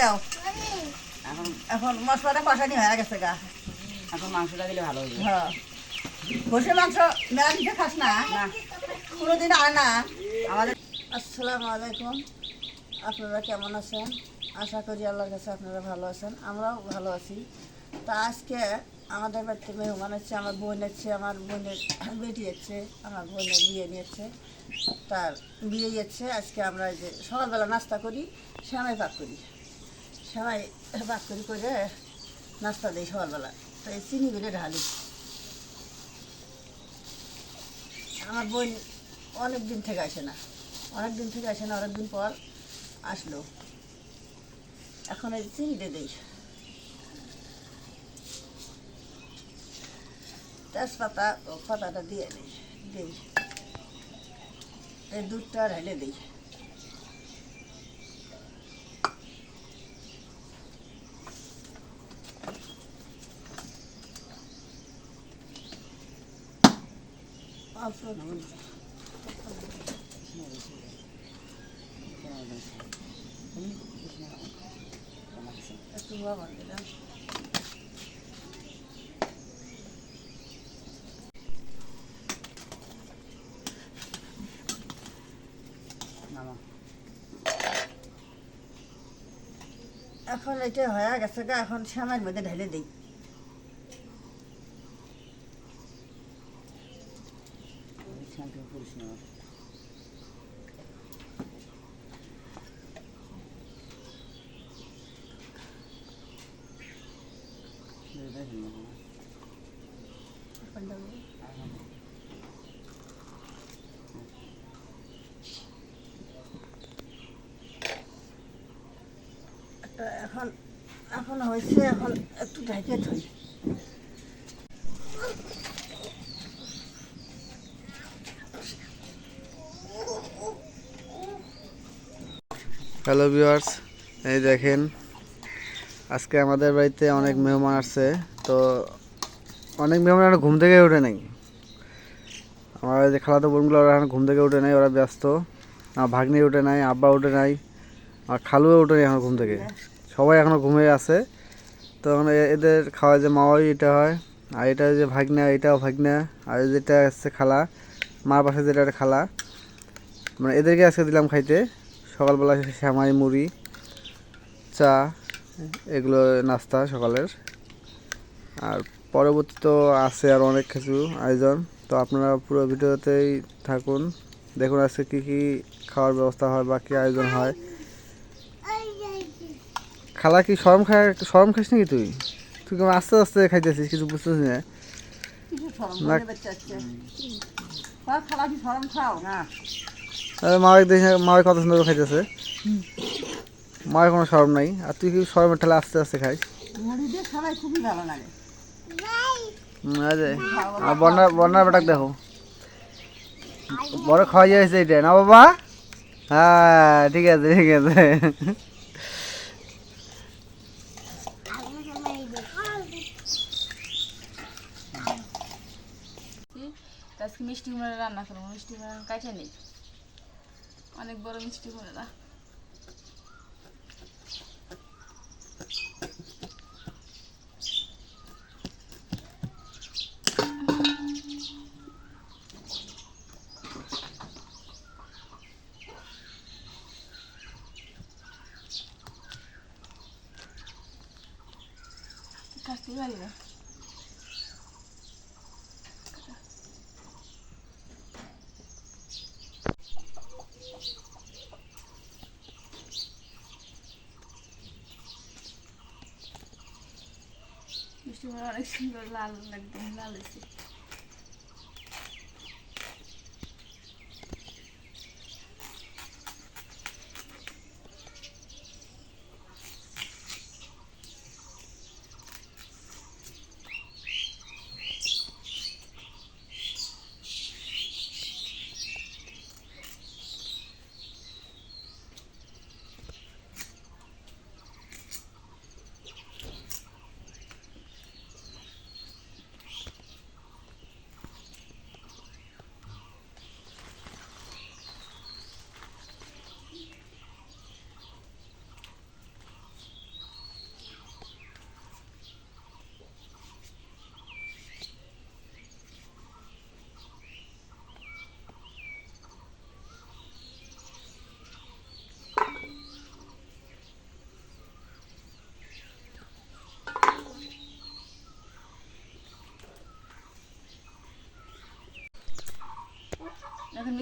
দাও। এখন এখন মশলাটা কষানি হয়ে গেছে গা। এখন মাংসটা দিলে ভালো হবে হ্যাঁ। বসে মাংস মেলামিশে খাস না। না। কোনোদিন আয় না। আমাদের আসসালামু আলাইকুম। আপনারা কেমন আছেন? আশা করি আল্লাহর কাছে আপনারা ভালো আছেন। আমরাও ভালো আছি। তা আজকে আমাদের বাড়িতে মেহমান হচ্ছে আমার বোন হচ্ছে আমার বোনের বেটি হচ্ছে আমার বোনের বিয়ে নিয়েছে তার বিয়ে যাচ্ছে আজকে আমরা এই যে সকালবেলা নাস্তা করি শ্যামাই পাক করি। শ্যামাই পাক করি করে নাস্তা দিই সকালবেলা। তো এই চিনি গুলো ঢালি। আমার বোন অনেক দিন থেকে আসে না। অনেক দিন থেকে আসে না অনেক দিন পর আসলো। এখন এই চিনিটা দেই। তেজপাতা পাতাটা দিয়ে দিই দিই। এই দুধটা ঢেলে দিই অল্প নুন একটু লবণ দিলাম নামা এখন এটা হয়ে গেছে এখন শ্যামের মধ্যে ঢেলে দিই শ্যাম্পু করিস না একটা এখন এখন হ্যালো ভিউয়ার্স এই দেখেন, আজকে আমাদের বাড়িতে অনেক মেহমান আসছে, তো অনেক মেহমান এখন ঘুম থেকে উঠে নাই। আমার যে খালাতো বোনগুলো, ওরা এখন ঘুম থেকে উঠে নাই, ওরা ব্যস্ত। আমার ভাগ্নি উঠে নাই, আব্বা উঠে নাই, আর খালুও উঠে নাই এখন ঘুম থেকে। সবাই এখনও ঘুমিয়ে আছে। তো এখন এ- এদের খাওয়া যে মাওয়াই এটা হয়, আর এটা যে ভাগ্না এটাও ভাগ্না, আর যেটা হচ্ছে খালা, মার পাশে যেটা একটা খালা। মানে এদেরকে আজকে দিলাম খাইতে, সকালবেলা শ্যামাই, মুড়ি, চা, এগুলো নাস্তা সকালের। আর পরবর্তী তো আছে আর অনেক কিছু আয়োজন, তো আপনারা পুরো ভিডিওতেই থাকুন, দেখুন আজকে কী কী খাওয়ার ব্যবস্থা হয় বা কী আয়োজন হয়। খালা কি সরম খায়? সরম খাস নাকি তুই? তুই কেমন আস্তে আস্তে খাইতেছিস কিছু বুঝতেছিস না? মায়ের দেখে মায়ের কত সুন্দর খাইতেছে। মায়ের কোনো সরম নাই। আর তুই কি সরমের ঠেলে আস্তে আস্তে খাইস আর বন্যার বন্যার বেটাক দেখো। বড় খাওয়া যাইছে এটা না বাবা? হ্যাঁ ঠিক আছে ঠিক আছে। আজকে মিষ্টি কুমড়া রান্না করব। মিষ্টি কুমড়া কাটে নেই। অনেক বড় মিষ্টি কুমড়া কাটতে পারি না মিষ্টি অনেক সুন্দর লাল লাগবে লাল হয়েছে।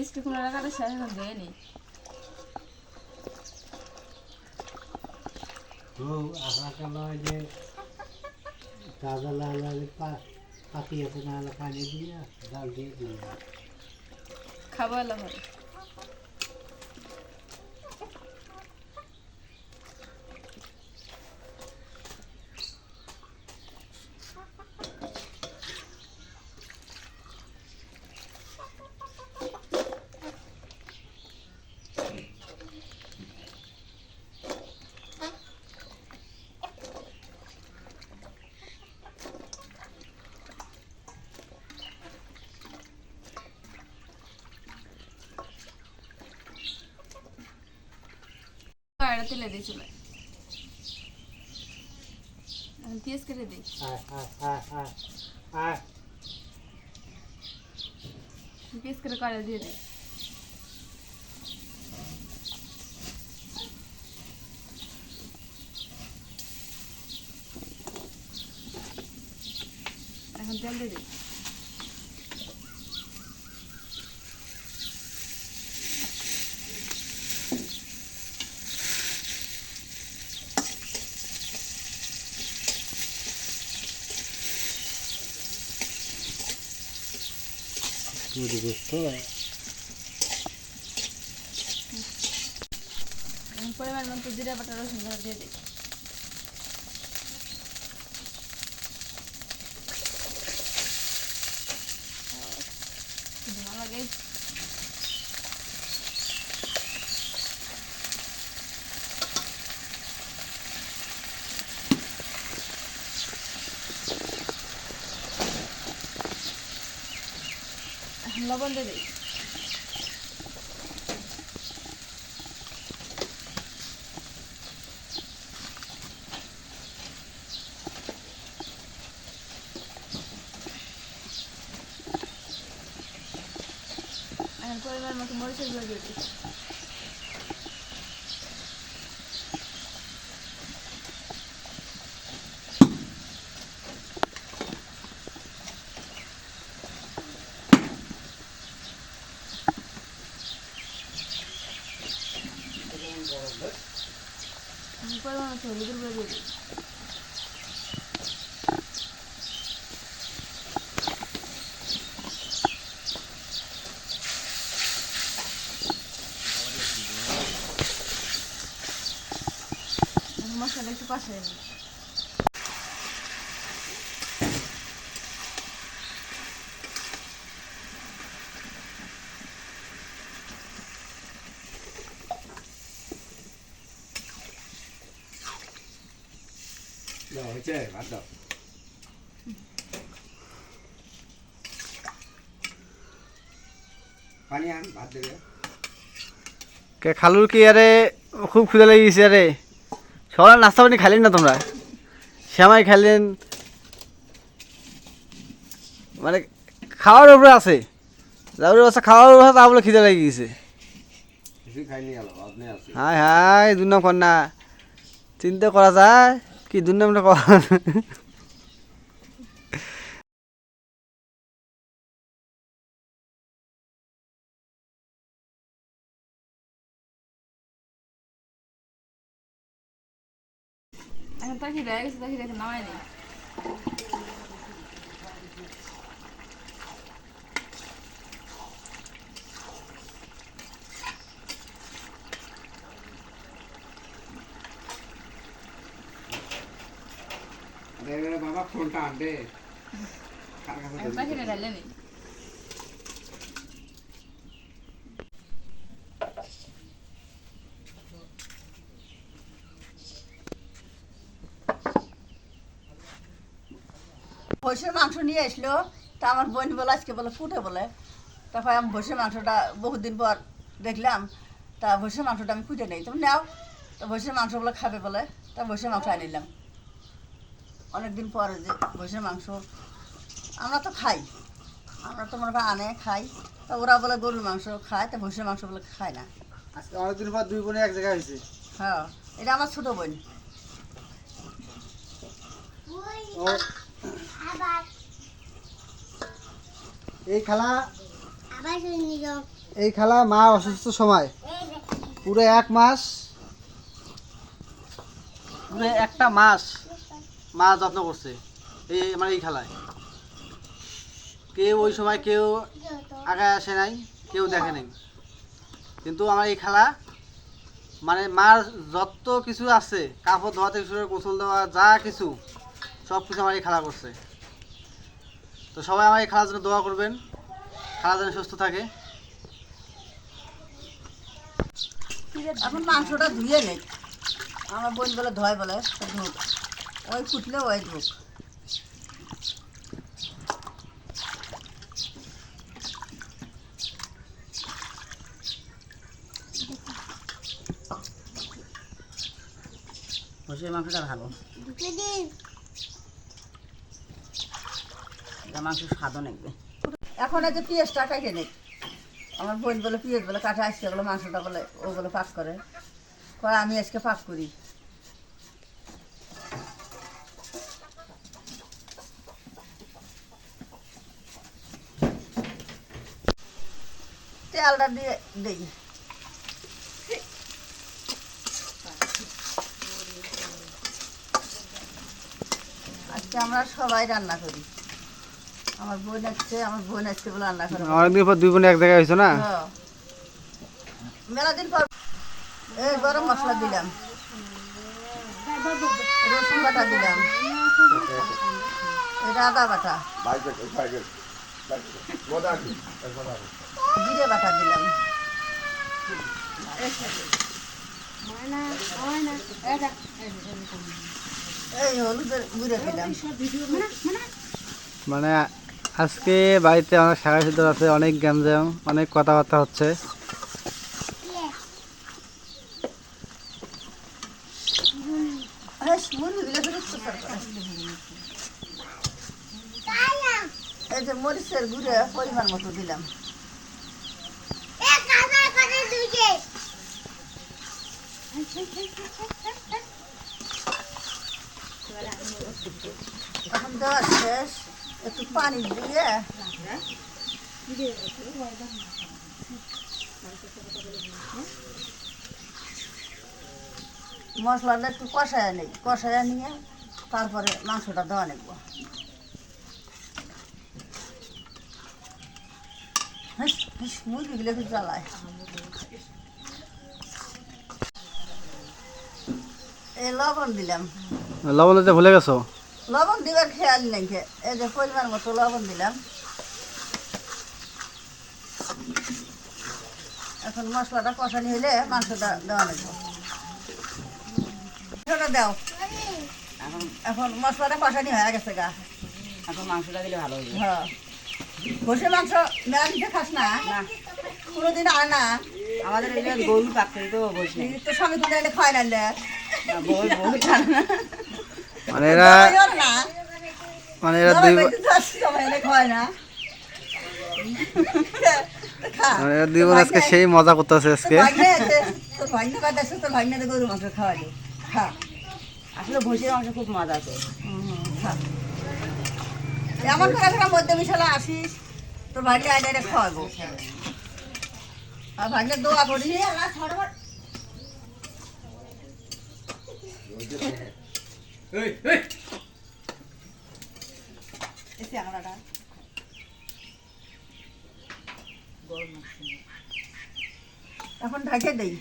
মিষ্টি কুমড়া কাটা শেষ এখন যে তাজা লাল লাল পাতি আছে না হলে পানি দিয়ে জাল দিয়ে দিয়ে খাব এলো ভাই কড়াইটা তেলে দিই চলে এখন পেঁয়াজ কেটে দিই আয় আয় আয় আয় আয় পেঁয়াজ কেটে কড়াই দিয়ে দিই এখন তেল দিয়ে দিই পুরি বুঝতো এখন পরিমাণ মতো জিরা বাটা রসুন বাটা দিয়ে দিই ভালো লাগে এখন লবণ দিয়ে দিই এখন পরিমাণ মতো মরিচের গুঁড়ো দিয়ে দিই এখন পরিমাণ মতো হলুদের গুঁড়ো দিয়ে দিই এখন নিই দাও হয়েছে ভাত দাও। পানি আন ভাত দেবে। কে খালুর কি আরে খুব ক্ষুদা লেগে গেছে আরে? সকালে নাস্তা পানি খাইলেন না তোমরা? শ্যামাই খাইলেন। মানে খাওয়ার উপরে আছে। যাবার ব্যবস্থা খাওয়ার উপরে আছে তা বলে খিদে লেগে গেছে। হাই হাই দুর্নাম কর না চিন্তা করা যায় কি দুর্নামটা কর এখন তাকে রয়ে গেছে তাকে রেখে নামাই নেই বাবা ফোনটা আনবে। তাকে ঢালে নেই ভৈষের মাংস নিয়ে আসলো। তা আমার বোন বলে আজকে বলে ফুটে বলে। তারপর আমি ভৈষের মাংসটা বহুদিন পর দেখলাম। তা ভৈষের মাংসটা আমি ফুটে নেই। তুমি নাও। তো ভৈষের মাংস বলে খাবে বলে। তা ভৈষের মাংস আনিলাম অনেকদিন পরে যে ভৈষের মাংস। আমরা তো খাই। আমরা তো মনে হয় আনে খাই। তা ওরা বলে গরুর মাংস খায়। তা ভৈষের মাংস বলে খায় না। আজকে অনেকদিন পর দুই বোনে এক জায়গায় হয়েছে। হ্যাঁ এটা আমার ছোটো বোন। ও এই খালা এই খেলা মা অসুস্থ সময়। পুরো এক মাস। পুরো একটা মাস মা যত্ন করছে। এই আমার এই খেলায়। কেউ ওই সময় কেউ আগে আসে নাই কেউ দেখে নাই। কিন্তু আমার এই খেলা মানে মার যত কিছু আছে কাপড় ধোয়া থেকে শুরু গোসল দেওয়া যা কিছু সব কিছু আমার এই খেলা করছে। তো সবাই আমার এই খেলার জন্য দোয়া করবেন। খেলা যেন সুস্থ থাকে। এখন মাংসটা ধুয়ে নেই আমার বোন বলে ধোয় বলে ধুক। ওই ফুটলে ওই ধুক। মাংসটা ভালো এটা মাংস স্বাদও নেবে এখন এই যে পেঁয়াজটা কাটে নেই। আমার বোন বলে, পেঁয়াজ বলে কাটা আসছে বলে মাংসটা বলে ও বলে পাক করে। কয়, আমি আজকে পাক করি। তেলটা দিয়ে দেই। আজকে আমরা সবাই রান্না করি। আমার বোন আসছে আমার বোন আসছে বলে রান্না করে অনেকদিন পর দুই বোন এক জায়গায় হয়েছে না। মেলা দিন পর এই গরম মশলা দিলাম। রসুন বাটা দিলাম। এটা আদা বাটা। জিরে বাটা দিলাম। এই হলুদের গুঁড়ে দিলাম। মানে আজকে বাড়িতে অনেক শাখা সিদ্ধ আছে অনেক গ্যাঞ্জাম অনেক কথাবার্তা হচ্ছে। শেষ। একটু পানি দিয়ে মশলাটা একটু কষায় নেই। কষায় নিয়ে তারপরে মাংসটা দেওয়া নেব। মুরগিগুলো একটু জ্বালায়। এই লবণ দিলাম। লবণ দিতে ভুলে গেছো? লবণ দিবার খেয়াল নেই। এই যে পরিমাণ মতো লবণ দিলাম। এখন মশলাটা কষানি হলে মাংসটা দেওয়া লাগবে। মাংসটা দাও। এখন এখন মশলাটা কষানি হয়ে গেছে গা। এখন মাংসটা দিলে ভালো হবে হ্যাঁ। বসে মাংস মেলা দিতে খাস না? কোনোদিন আয় না? আমাদের এই গরু পাকড়ি তো বসে। তো স্বামী তুলে এনে খায় না খান না। মানে এরা মানে এরা দুই বলছে, "তোর স্বামী এনে খায় না। মানে এরা দুই বোন আজকে সেই মজা করতেছে আজকে। আসলে ভুসির মাংস খুব মজা খা। এমন করে একটা মধ্যে মিশালা আসিস তোর ভাগ্নে আইনে এনে খাওয়াবো। আর ভাগ্নে দোয়া করি এই। এখন ঢাকে দেই।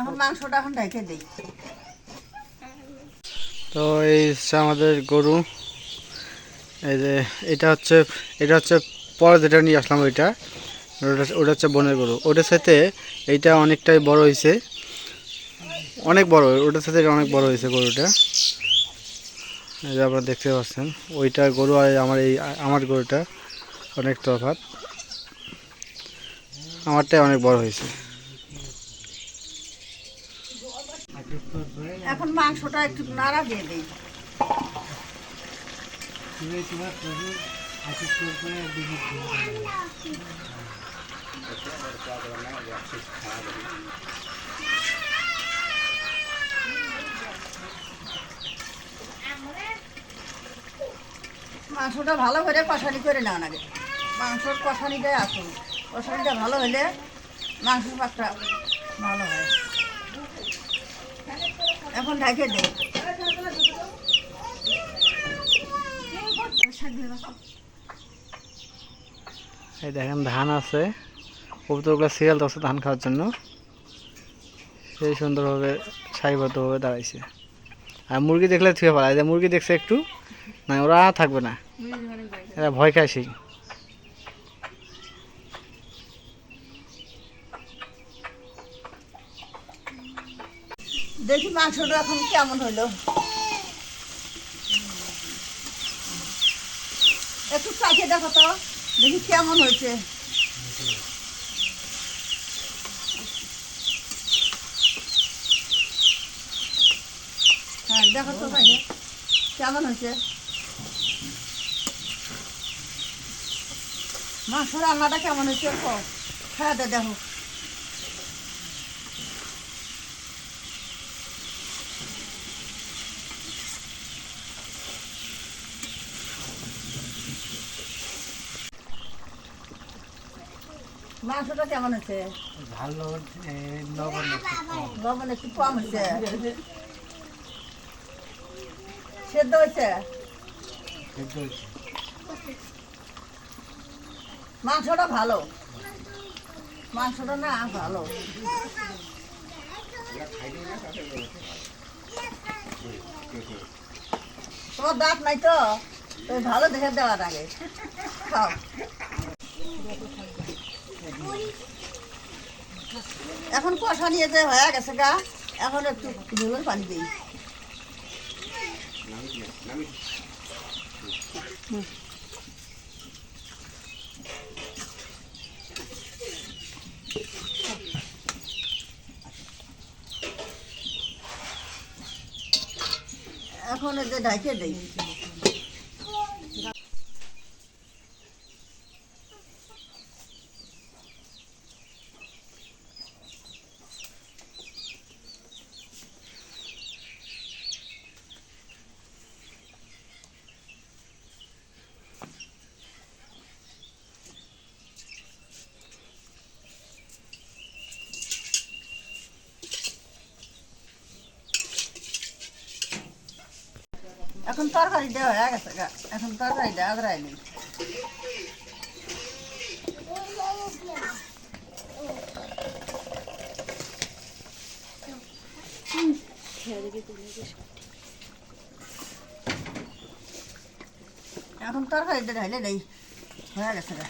এখন মাংসটা এখন ঢাকে দেই। তো এই হচ্ছে আমাদের গরু। এই যে এটা হচ্ছে এটা হচ্ছে পরে যেটা নিয়ে আসলাম ওইটা ওটা ওটা হচ্ছে বনের গরু। ওটার সাথে এইটা অনেকটাই বড় হয়েছে অনেক বড়, ওটার সাথে অনেক বড় হয়েছে গরুটা। এই যে আপনারা দেখতে পাচ্ছেন, ওইটা গরু আর আমার এই, আমার গরুটা অনেক তফাৎ। আমারটাই অনেক বড় হয়েছে। এখন মাংসটা একটু নাড়া দিয়ে দেই। মাংসটা ভালো করে কষানি করে নেওয়া লাগে মাংসর কষানিটাই আসুন। কষানিটা ভালো হলে মাংসের পাকটা ভালো হয়। এখন ঢাকে দে এই দেখেন, ধান আছে। কবুতরগুলো সিরিয়াল দশে ধান খাওয়ার জন্য। সেই সুন্দরভাবে সারিবদ্ধভাবে দাঁড়াইছে। আর মুরগি দেখলে থুয়ে পালায় মুরগি দেখছে একটু না ওরা থাকবে না। এরা ভয় খায় সেই। দেখি মাংসটা এখন কেমন হইল একটু চাইছে দেখো তো, দেখি কেমন হয়েছে। দেখো তো চাইছে কেমন হয়েছে? মাংস রান্নাটা কেমন হয়েছে খাওয়া দেখো। মাংসটা কেমন হয়েছে? ভালো লবণ লবণ একটু কম হয়েছে? সেদ্ধ হয়েছে? সেদ্ধ হয়েছে। মাংসটা ভালো। মাংসটা না ভালো। তোমার দাঁত নাই তো? তুমি ভালো দেখে দেওয়ার আগে। খাও। এখন কষা নিয়ে যে হয়ে গেছে গা এখন একটু পানি দিই। এখন যে ঢাকে দিই। এখন তরকারি দেওয়া হয়ে গেছে গা। এখন তরকারি দেওয়া আগ্রাই নেই। এখন তরকারি দিয়ে হইলে নেই হয়ে গেছে গা।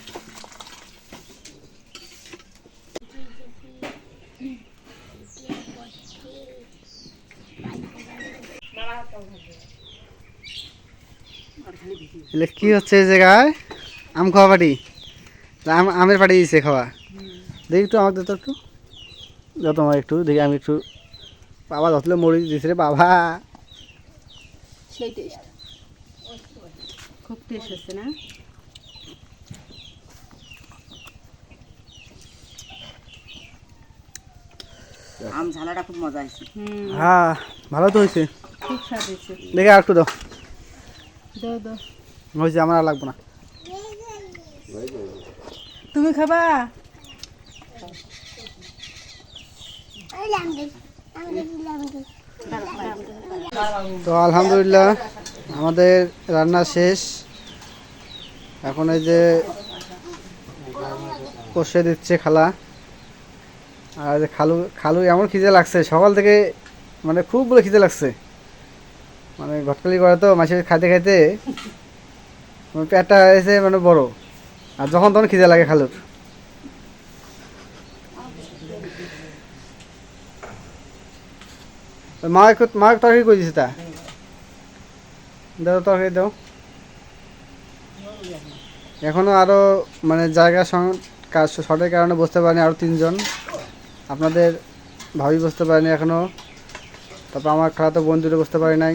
এলে কি হচ্ছে এই জায়গায়? আম খাওয়া পাটি আম আমের পাটি দিয়েছে খাওয়া। দেখি একটু আমাকে তো একটু। যত তোমার একটু দেখি আমি একটু বাবা ধরলে মরি দিয়েছে রে বাবা। সেই টেস্ট খুব টেস্ট হচ্ছে না? আম ঝালাটা খুব মজা হয়েছে। হ্যাঁ ভালো তো হয়েছে। খুব স্বাদ হয়েছে। দেখে আর একটু দাও। দাও দাও। হয়েছে আমার আর লাগবো না। তুমি খাবা? তো আলহামদুলিল্লাহ, আমাদের রান্না শেষ। এখন এই যে কষে দিচ্ছে খালা। আর খালু খালু এমন খিদে লাগছে, সকাল থেকে মানে খুব বলে খিদে লাগছে। মানে ঘটকালি করে তো মাছের খাইতে খাইতে পেটটা এসে মানে বড়। আর যখন তখন খিদে লাগে খালুর মা একটু মা তরকারি করে দিছে তা? দাও তরকারি দাও। এখনও আরও মানে জায়গা কাজ শর্টের কারণে বসতে পারেনি আরও তিনজন। আপনাদের ভাবি বসতে পারেনি এখনও। তারপর আমার খালাতো বন্ধুরা বসতে পারে নাই।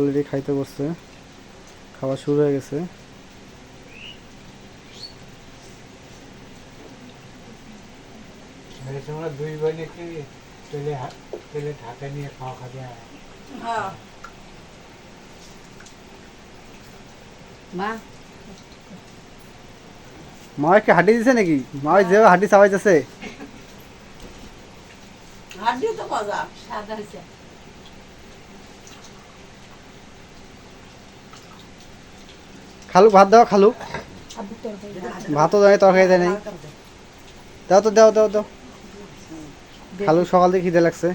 অলরেডি খাইতে বসছে। খাওয়া শুরু হয়ে গেছে। দুই বোনে কি তেলে তেলে ঢাকা নিয়ে খাওয়া খাবে হ্যাঁ। মা? মা কি হাঁটি দিছে নাকি? মা যে হাঁটি চাবাইতেছে। হাড্ডিও তো মজা। সাদা হয়েছে। খালু ভাত দাও খালু ভাতও দেয়, তরকারি দেয় নাই। দাও তো, দাও দাও দাও। খালু সকাল থেকে খিদে লাগছে।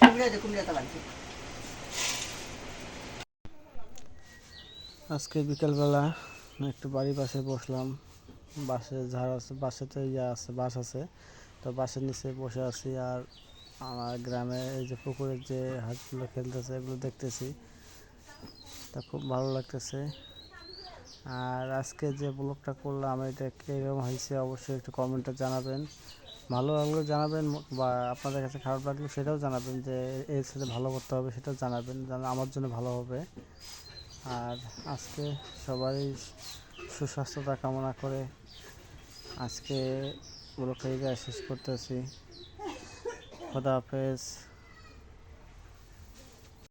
কুমড়ে দে কুমড়ে তো লাগছে আজকে বিকেলবেলা একটু বাড়ির পাশে বসলাম। বাসে ঝাড় আছে, বাসে তো ইয়ে আছে, বাস আছে। তো বাসের নিচে বসে আছি আর আমার গ্রামে এই যে পুকুরের যে হাঁসগুলো খেলতেছে, এগুলো দেখতেছি। তা খুব ভালো লাগতেছে। আর আজকে যে ব্লগটা করলাম, এটা কীরকম হয়েছে অবশ্যই একটু কমেন্টে জানাবেন। ভালো লাগলে জানাবেন, বা আপনাদের কাছে খারাপ লাগলে সেটাও জানাবেন যে এর সাথে ভালো করতে হবে সেটাও জানাবেন আমার জন্য ভালো হবে। আর আজকে সবারই সুস্বাস্থ্যতা কামনা করে আজকে ব্লগটা শেষ করতেছি। খোদা হাফেজ।